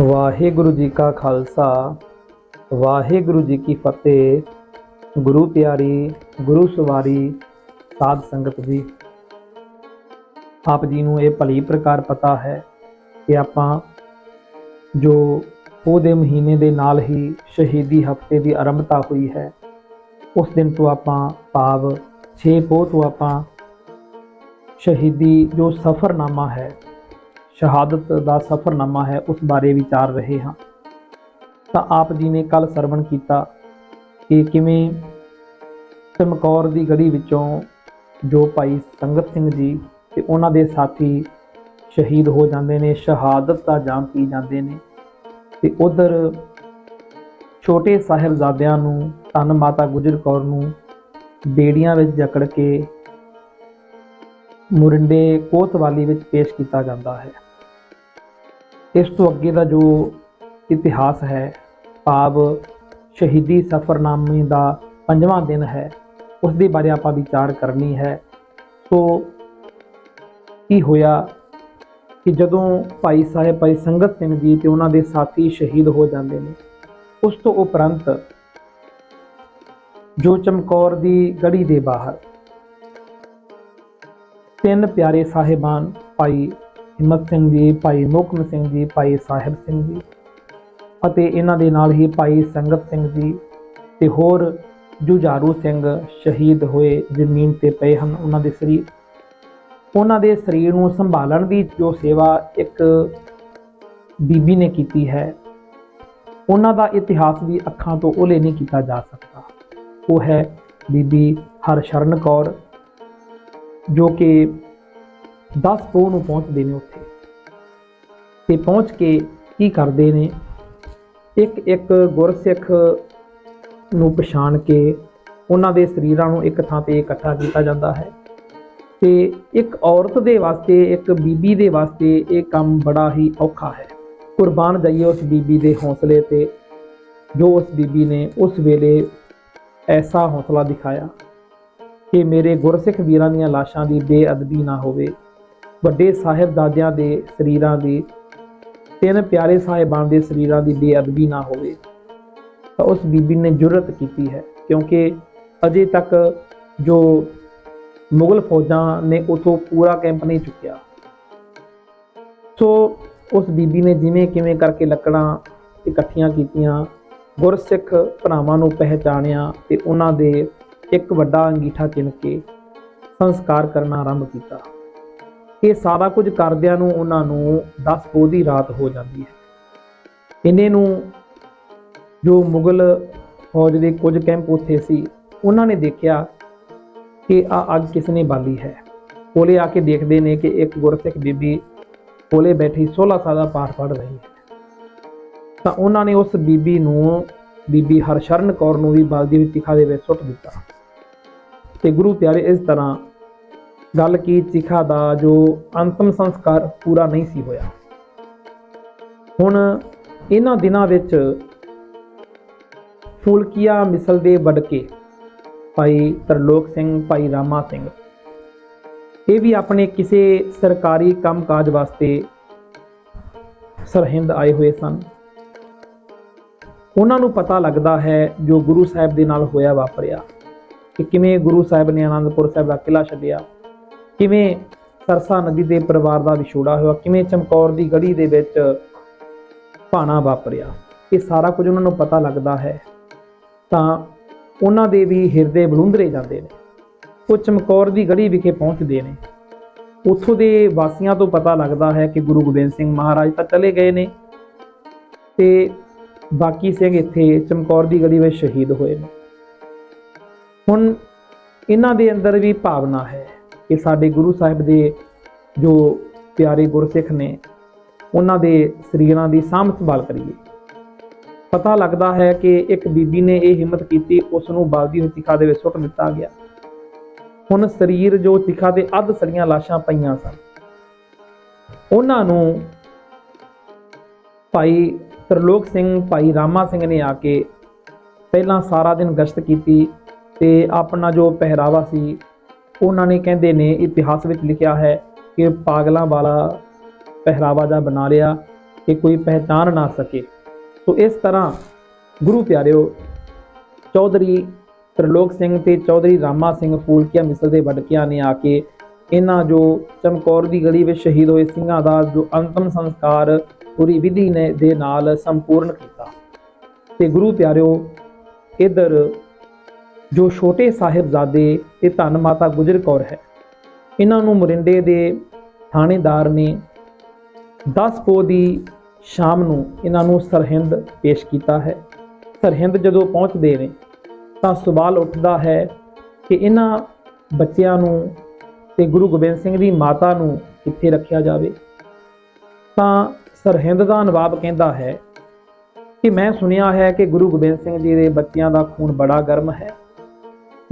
ਵਾਹਿਗੁਰੂ ਜੀ ਕਾ ਖਾਲਸਾ, ਵਾਹਿਗੁਰੂ ਜੀ ਕੀ ਫਤਿਹ। ਗੁਰੂ ਪਿਆਰੀ, ਗੁਰੂ ਸਵਾਰੀ, ਸਾਧ ਸੰਗਤ ਜੀ। ਆਪ ਜੀ ਨੂੰ ਇਹ ਭਲੀ ਪ੍ਰਕਾਰ ਪਤਾ ਹੈ ਕਿ ਆਪਾਂ ਜੋ ਉਹਦੇ ਮਹੀਨੇ ਦੇ ਨਾਲ ਹੀ ਸ਼ਹੀਦੀ ਹਫ਼ਤੇ ਦੀ ਆਰੰਭਤਾ ਹੋਈ ਹੈ, ਉਸ ਦਿਨ ਤੋਂ ਆਪਾਂ ਭਾਵ 6 ਪੋਹ ਤੋਂ ਆਪਾਂ ਸ਼ਹੀਦੀ ਜੋ ਸਫਰਨਾਮਾ ਹੈ ਸ਼ਹਾਦਤ ਦਾ ਸਫਰਨਾਮਾ ਹੈ, ਉਸ ਬਾਰੇ ਵਿਚਾਰ ਰਹੇ ਹਾਂ। ਤਾਂ ਆਪ ਜੀ ਨੇ ਕੱਲ ਸਰਵਣ ਕੀਤਾ ਕਿ ਕਿਵੇਂ ਚਮਕੌਰ ਦੀ ਗੜੀ ਵਿੱਚੋਂ ਜੋ ਭਾਈ ਸੰਗਤ ਸਿੰਘ ਜੀ ਤੇ ਉਹਨਾਂ ਦੇ ਸਾਥੀ ਸ਼ਹੀਦ ਹੋ ਜਾਂਦੇ ਨੇ, ਸ਼ਹਾਦਤ ਦਾ ਜਾਮ ਪੀ ਜਾਂਦੇ ਨੇ ਤੇ ਉਧਰ ਛੋਟੇ ਸਾਹਿਬਜ਼ਾਦਿਆਂ ਨੂੰ, ਧੰਨ ਮਾਤਾ ਗੁਜਰ ਕੌਰ ਨੂੰ ਬੇੜੀਆਂ ਵਿੱਚ ਜਕੜ ਕੇ ਮੁਰਿੰਡੇ ਕੋਤਵਾਲੀ ਵਿੱਚ ਪੇਸ਼ ਕੀਤਾ ਜਾਂਦਾ ਹੈ। ਇਸ ਤੋਂ ਅੱਗੇ ਦਾ ਜੋ ਇਤਿਹਾਸ ਹੈ, ਭਾਵ ਸ਼ਹੀਦੀ ਸਫਰਨਾਮੇ ਦਾ ਪੰਜਵਾਂ ਦਿਨ ਹੈ ਉਸ ਦੇ ਬਾਰੇ ਆਪਾਂ ਵਿਚਾਰ ਕਰਨੀ ਹੈ। ਸੋ ਕੀ ਹੋਇਆ ਕਿ ਜਦੋਂ ਭਾਈ ਸਾਹਿਬ, ਭਾਈ ਸੰਗਤ ਸਿੰਘ ਜੀ ਤੇ ਉਹਨਾਂ ਦੇ ਸਾਥੀ ਸ਼ਹੀਦ ਹੋ ਜਾਂਦੇ ਨੇ, ਉਸ ਤੋਂ ਉਪਰੰਤ ਜੋ ਚਮਕੌਰ ਦੀ ਗੜੀ ਦੇ ਬਾਹਰ ਤਿੰਨ ਪਿਆਰੇ ਸਾਹਿਬਾਨ ਭਾਈ ਹਿੰਮਤ ਸਿੰਘ ਜੀ, ਭਾਈ ਮੋਕਮ ਸਿੰਘ ਜੀ, ਭਾਈ ਸਾਹਿਬ ਸਿੰਘ ਜੀ ਅਤੇ ਇਹਨਾਂ ਦੇ ਨਾਲ ਹੀ ਭਾਈ ਸੰਗਤ ਸਿੰਘ ਜੀ ਤੇ ਹੋਰ ਜੁਝਾਰੂ ਸਿੰਘ ਸ਼ਹੀਦ ਹੋਏ ਜ਼ਮੀਨ ਤੇ ਪਏ ਹਨ। ਉਹਨਾਂ ਦੇ ਸਰੀਰ, ਉਹਨਾਂ ਦੇ ਸਰੀਰ ਨੂੰ ਸੰਭਾਲਣ ਦੀ ਜੋ ਸੇਵਾ ਇੱਕ ਬੀਬੀ ਨੇ ਕੀਤੀ ਹੈ, ਉਹਨਾਂ ਦਾ ਇਤਿਹਾਸ ਵੀ ਅੱਖਾਂ ਤੋਂ ਓਲੇ ਨਹੀਂ ਕੀਤਾ ਜਾ ਸਕਦਾ। ਉਹ ਹੈ ਬੀਬੀ ਹਰਸ਼ਰਨ ਕੌਰ, ਜੋ ਕਿ 10 ਪੋਹ ਨੂੰ ਪਹੁੰਚਦੇ ਨੇ ਉੱਥੇ। ਤੇ ਪਹੁੰਚ ਕੇ ਕੀ ਕਰਦੇ ਨੇ? ਇੱਕ ਇੱਕ ਗੁਰਸਿੱਖ ਨੂੰ ਪਛਾਣ ਕੇ ਉਹਨਾਂ ਦੇ ਸਰੀਰਾਂ ਨੂੰ ਇੱਕ ਥਾਂ ਤੇ ਇਕੱਠਾ ਕੀਤਾ ਜਾਂਦਾ ਹੈ। ਤੇ ਇੱਕ ਔਰਤ ਦੇ ਵਾਸਤੇ, ਇੱਕ ਬੀਬੀ ਦੇ ਵਾਸਤੇ ਇਹ ਕੰਮ ਬੜਾ ਹੀ ਔਖਾ ਹੈ। ਕੁਰਬਾਨ ਜਾਈਏ ਉਸ ਬੀਬੀ ਦੇ ਹੌਸਲੇ ਤੇ, ਜੋ ਉਸ ਬੀਬੀ ਨੇ ਉਸ ਵੇਲੇ ਐਸਾ ਹੌਸਲਾ ਦਿਖਾਇਆ ਕਿ ਮੇਰੇ ਗੁਰਸਿੱਖ ਵੀਰਾਂ ਦੀਆਂ ਲਾਸ਼ਾਂ ਦੀ ਬੇਅਦਬੀ ਨਾ ਹੋਵੇ। ਵੱਡੇ ਸਾਹਿਬਜ਼ਾਦਿਆਂ ਦੇ ਸਰੀਰਾਂ ਦੀ, ਤਿੰਨ ਪਿਆਰੇ ਸਾਹਿਬਾਨ ਦੇ ਸਰੀਰਾਂ ਦੀ ਬੇਅਦਬੀ ਨਾ ਹੋਵੇ, ਤਾਂ ਉਸ ਬੀਬੀ ਨੇ ਜੁਰਤ ਕੀਤੀ ਹੈ, ਕਿਉਂਕਿ ਅਜੇ ਤੱਕ ਜੋ ਮੁਗਲ ਫੌਜਾਂ ਨੇ ਉਥੋਂ ਪੂਰਾ ਕੈਂਪ ਨਹੀਂ ਚੁੱਕਿਆ। ਸੋ ਉਸ ਬੀਬੀ ਨੇ ਜਿਵੇਂ ਕਿਵੇਂ ਕਰਕੇ ਲੱਕੜਾਂ ਇਕੱਠੀਆਂ ਕੀਤੀਆਂ, ਗੁਰਸਿੱਖ ਭਰਾਵਾਂ ਨੂੰ ਪਹਿਚਾਣਿਆ ਤੇ ਉਹਨਾਂ ਦੇ ਇੱਕ ਵੱਡਾ ਅੰਗੀਠਾ ਚਿਣ ਕੇ ਸੰਸਕਾਰ ਕਰਨਾ ਆਰੰਭ ਕੀਤਾ। ਇਹ ਸਾਰਾ ਕੁਝ ਕਰਦਿਆਂ ਨੂੰ ਉਹਨਾਂ ਨੂੰ 10 ਪੋਹ ਦੀ ਰਾਤ ਹੋ ਜਾਂਦੀ ਹੈ। ਇਹਨੇ ਨੂੰ ਜੋ ਮੁਗਲ ਫੌਜ ਦੇ ਕੁਝ ਕੈਂਪ ਉੱਥੇ ਸੀ, ਉਹਨਾਂ ਨੇ ਦੇਖਿਆ ਕਿ ਆ ਅੱਗ ਕਿਸ ਨੇ ਬਾਲੀ ਹੈ। ਕੋਲੇ ਆ ਕੇ ਦੇਖਦੇ ਨੇ ਕਿ ਇੱਕ ਗੁਰਸਿੱਖ ਬੀਬੀ ਕੋਲੇ ਬੈਠੀ 16 ਸਾਲ ਦਾ ਪਾਠ ਪੜ੍ਹ ਰਹੀ ਹੈ। ਤਾਂ ਉਹਨਾਂ ਨੇ ਉਸ ਬੀਬੀ ਨੂੰ, ਬੀਬੀ ਹਰਸ਼ਰਨ ਕੌਰ ਨੂੰ ਵੀ ਬਲਦੀ ਵਿੱਚ ਤਿਖਾ ਦੇ ਵਿੱਚ ਸੁੱਟ ਦਿੱਤਾ। ਤੇ ਗੁਰੂ ਪਿਆਰੇ ਇਸ ਤਰ੍ਹਾਂ ਗੱਲ ਕੀ ਚਿਖਾ ਦਾ ਜੋ ਅੰਤਮ ਸੰਸਕਾਰ ਪੂਰਾ ਨਹੀਂ ਸੀ ਹੋਇਆ। ਹੁਣ ਇਹਨਾਂ ਦਿਨਾਂ ਵਿੱਚ ਫੂਲਕੀਆ ਮਿਸਲ ਦੇ ਵਡਕੇ ਭਾਈ ਤਰਲੋਕ ਸਿੰਘ, ਭਾਈ ਰਾਮਾ ਸਿੰਘ, ਇਹ ਵੀ ਆਪਣੇ ਕਿਸੇ ਸਰਕਾਰੀ ਕੰਮਕਾਜ ਵਾਸਤੇ ਸਰਹਿੰਦ ਆਏ ਹੋਏ ਸਨ। ਉਹਨਾਂ ਨੂੰ ਪਤਾ ਲੱਗਦਾ ਹੈ ਜੋ ਗੁਰੂ ਸਾਹਿਬ ਦੇ ਨਾਲ ਹੋਇਆ ਵਾਪਰਿਆ ਕਿ ਕਿਵੇਂ ਗੁਰੂ ਸਾਹਿਬ ਨੇ ਆਨੰਦਪੁਰ ਸਾਹਿਬ ਦਾ ਕਿਲਾ ਛੱਡਿਆ। ਕਿਵੇਂ ਸਰਸਾ ਨਦੀ ਦੇ ਪਰਿਵਾਰ ਦਾ ਵਿਛੋੜਾ ਹੋਇਆ, ਕਿਵੇਂ ਚਮਕੌਰ ਦੀ ਗੜੀ ਦੇ ਵਿੱਚ ਭਾਣਾ ਵਾਪਰਿਆ, ਇਹ ਸਾਰਾ ਕੁਝ ਉਹਨਾਂ ਨੂੰ ਪਤਾ ਲੱਗਦਾ ਹੈ। ਤਾਂ ਉਹਨਾਂ ਦੇ ਵੀ ਹਿਰਦੇ ਬਲੁੰਦਰੇ ਜਾਂਦੇ ਨੇ, ਉਹ ਚਮਕੌਰ ਦੀ ਗੜੀ ਵਿਖੇ ਪਹੁੰਚਦੇ ਨੇ। ਉੱਥੋਂ ਦੇ ਵਾਸੀਆਂ ਤੋਂ ਪਤਾ ਲੱਗਦਾ ਹੈ ਕਿ ਗੁਰੂ ਗੋਬਿੰਦ ਸਿੰਘ ਮਹਾਰਾਜ ਤਾਂ ਚਲੇ ਗਏ ਨੇ ਤੇ ਬਾਕੀ ਸਿੰਘ ਇੱਥੇ ਚਮਕੌਰ ਦੀ ਗੜੀ ਵਿੱਚ ਸ਼ਹੀਦ ਹੋਏ ਨੇ। ਹੁਣ ਇਹਨਾਂ ਦੇ ਅੰਦਰ ਵੀ ਭਾਵਨਾ ਹੈ। ਕਿ ਸਾਡੇ ਗੁਰੂ ਸਾਹਿਬ ਦੇ ਜੋ ਪਿਆਰੇ ਗੁਰਸਿੱਖ ਨੇ, ਉਹਨਾਂ ਦੇ ਸਰੀਰਾਂ ਦੀ ਸਾਂਭ ਸੰਭਾਲ ਕਰੀਏ। ਪਤਾ ਲੱਗਦਾ ਹੈ ਕਿ ਇੱਕ ਬੀਬੀ ਨੇ ਇਹ ਹਿੰਮਤ ਕੀਤੀ, ਉਸ ਨੂੰ ਬਲਦੀ ਹੋਈ ਤਿਖਾ ਦੇ ਵਿੱਚ ਸੁੱਟ ਦਿੱਤਾ ਗਿਆ। ਹੁਣ ਸਰੀਰ ਜੋ ਤਿਖਾ ਦੇ ਅੱਧ ਸੜੀਆਂ ਲਾਸ਼ਾਂ ਪਈਆਂ ਸਨ। ਉਹਨਾਂ ਨੂੰ ਭਾਈ ਤਰਲੋਕ ਸਿੰਘ, ਭਾਈ ਰਾਮਾ ਸਿੰਘ ਨੇ ਆ ਕੇ ਪਹਿਲਾਂ ਸਾਰਾ ਦਿਨ ਗਸ਼ਤ ਕੀਤੀ ਤੇ ਆਪਣਾ ਜੋ ਪਹਿਰਾਵਾ ਸੀ ਉਹਨਾਂ ਨੇ ਕਹਿੰਦੇ ਨੇ, ਇਤਿਹਾਸ ਵਿੱਚ ਲਿਖਿਆ ਹੈ ਕਿ ਪਾਗਲਾਂ ਵਾਲਾ ਪਹਿਰਾਵਾ ਦਾ ਬਣਾ ਲਿਆ ਕਿ ਕੋਈ ਪਹਿਚਾਨ ਨਾ ਸਕੇ। ਸੋ ਇਸ ਤਰ੍ਹਾਂ ਗੁਰੂ ਪਿਆਰਿਓ, ਚੌਧਰੀ ਤ੍ਰਿਲੋਕ ਸਿੰਘ ਤੇ ਚੌਧਰੀ ਰਾਮਾ ਸਿੰਘ ਫੂਲਕੀਆ ਮਿਸਲ ਦੇ ਵਡਕਿਆਂ ਨੇ ਆ ਕੇ ਇਹਨਾਂ ਜੋ ਚਮਕੌਰ ਦੀ ਗਲੀ ਵਿੱਚ ਸ਼ਹੀਦ ਹੋਏ ਸਿੰਘਾਂ ਦਾ ਜੋ ਅੰਤਮ ਸੰਸਕਾਰ ਪੂਰੀ ਵਿਧੀ ਨੇ ਦੇ ਨਾਲ ਸੰਪੂਰਨ ਕੀਤਾ। ਤੇ ਗੁਰੂ ਪਿਆਰਿਓ, ਇਧਰ ਜੋ ਛੋਟੇ ਸਾਹਿਬਜ਼ਾਦੇ ਤੇ ਧੰਨ ਮਾਤਾ ਗੁਜਰ ਕੌਰ ਹੈ। ਇਹਨਾਂ ਨੂੰ ਮਰਿੰਡੇ ਦੇ ਥਾਣੇਦਾਰ ਨੇ 10 ਪੋ ਦੀ ਸ਼ਾਮ ਨੂੰ ਇਹਨਾਂ ਨੂੰ ਸਰਹਿੰਦ ਪੇਸ਼ ਕੀਤਾ ਹੈ। ਸਰਹਿੰਦ ਜਦੋਂ ਪਹੁੰਚਦੇ ਨੇ, ਤਾਂ ਸਵਾਲ ਉੱਠਦਾ ਹੈ ਕਿ ਇਹਨਾਂ ਬੱਚਿਆਂ ਨੂੰ ਤੇ ਗੁਰੂ ਗੋਬਿੰਦ ਸਿੰਘ ਦੀ ਮਾਤਾ ਨੂੰ ਕਿੱਥੇ ਰੱਖਿਆ ਜਾਵੇ। ਤਾਂ ਸਰਹਿੰਦ ਦਾ ਨਵਾਬ ਕਹਿੰਦਾ ਹੈ ਕਿ ਮੈਂ ਸੁਣਿਆ ਹੈ ਕਿ ਗੁਰੂ ਗੋਬਿੰਦ ਸਿੰਘ ਜੀ ਦੇ ਬੱਚਿਆਂ ਦਾ ਖੂਨ ਬੜਾ ਗਰਮ ਹੈ।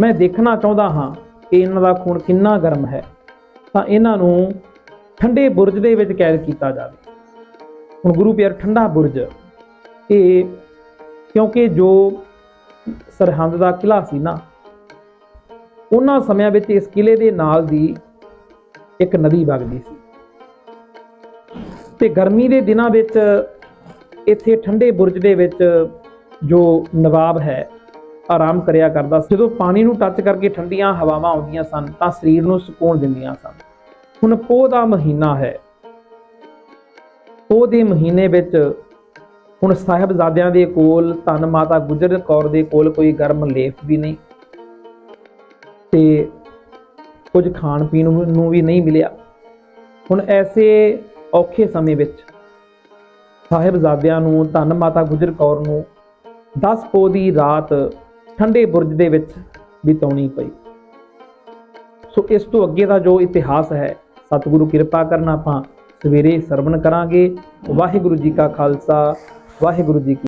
ਮੈਂ ਦੇਖਣਾ ਚਾਹੁੰਦਾ ਹਾਂ ਕਿ ਇਹਨਾਂ ਦਾ ਖੂਨ ਕਿੰਨਾ ਗਰਮ ਹੈ। ਤਾਂ ਇਹਨਾਂ ਨੂੰ ਠੰਡੇ ਬੁਰਜ ਦੇ ਵਿੱਚ ਕੈਦ ਕੀਤਾ ਜਾਵੇ। ਹੁਣ ਗੁਰੂ ਪਿਆਰ ਠੰਡਾ ਬੁਰਜ, ਇਹ ਕਿਉਂਕਿ ਜੋ ਸਰਹੰਦ ਦਾ ਕਿਲਾ ਸੀ ਨਾ, ਉਹਨਾਂ ਸਮਿਆਂ ਵਿੱਚ ਇਸ ਕਿਲੇ ਦੇ ਨਾਲ ਦੀ ਇੱਕ ਨਦੀ ਵਗਦੀ ਸੀ। ਤੇ ਗਰਮੀ ਦੇ ਦਿਨਾਂ ਵਿੱਚ ਇੱਥੇ ਠੰਡੇ ਬੁਰਜ ਦੇ ਵਿੱਚ ਜੋ ਨਵਾਬ ਹੈ ਆਰਾਮ ਕਰਿਆ ਕਰਦਾ ਸੀ। ਜਦੋਂ ਪਾਣੀ ਨੂੰ ਟੱਚ ਕਰਕੇ ਠੰਡੀਆਂ ਹਵਾਵਾਂ ਆਉਂਦੀਆਂ ਸਨ, ਤਾਂ ਸਰੀਰ ਨੂੰ ਸਕੂਨ ਦਿੰਦੀਆਂ ਸਨ। ਹੁਣ ਪੋਹ ਦਾ ਮਹੀਨਾ ਹੈ। ਪੋਹ ਦੇ ਮਹੀਨੇ ਵਿੱਚ ਹੁਣ ਸਾਹਿਬਜ਼ਾਦਿਆਂ ਦੇ ਕੋਲ, ਧੰਨ ਮਾਤਾ ਗੁਜਰ ਕੌਰ ਦੇ ਕੋਲ ਕੋਈ ਗਰਮ ਲੇਪ ਵੀ ਨਹੀਂ ਤੇ ਕੁਝ ਖਾਣ ਪੀਣ ਨੂੰ ਵੀ ਨਹੀਂ ਮਿਲਿਆ। ਹੁਣ ਐਸੇ ਔਖੇ ਸਮੇਂ ਵਿੱਚ ਸਾਹਿਬਜ਼ਾਦਿਆਂ ਨੂੰ, ਧੰਨ ਮਾਤਾ ਗੁਜਰ ਕੌਰ ਨੂੰ 10 ਪੋ ਦੀ ਰਾਤ ਠੰਡੇ ਬੁਰਜ ਦੇ ਵਿੱਚ ਬਿਤਾਉਣੀ ਪਈ। ਸੋ ਇਸ ਤੋਂ ਅੱਗੇ ਦਾ ਜੋ ਇਤਿਹਾਸ ਹੈ, ਸਤਿਗੁਰੂ ਕਿਰਪਾ ਕਰਨ ਆਪਾਂ ਸਵੇਰੇ ਸਰਵਣ ਕਰਾਂਗੇ। ਵਾਹਿਗੁਰੂ ਜੀ ਕਾ ਖਾਲਸਾ, ਵਾਹਿਗੁਰੂ ਜੀ ਕੀ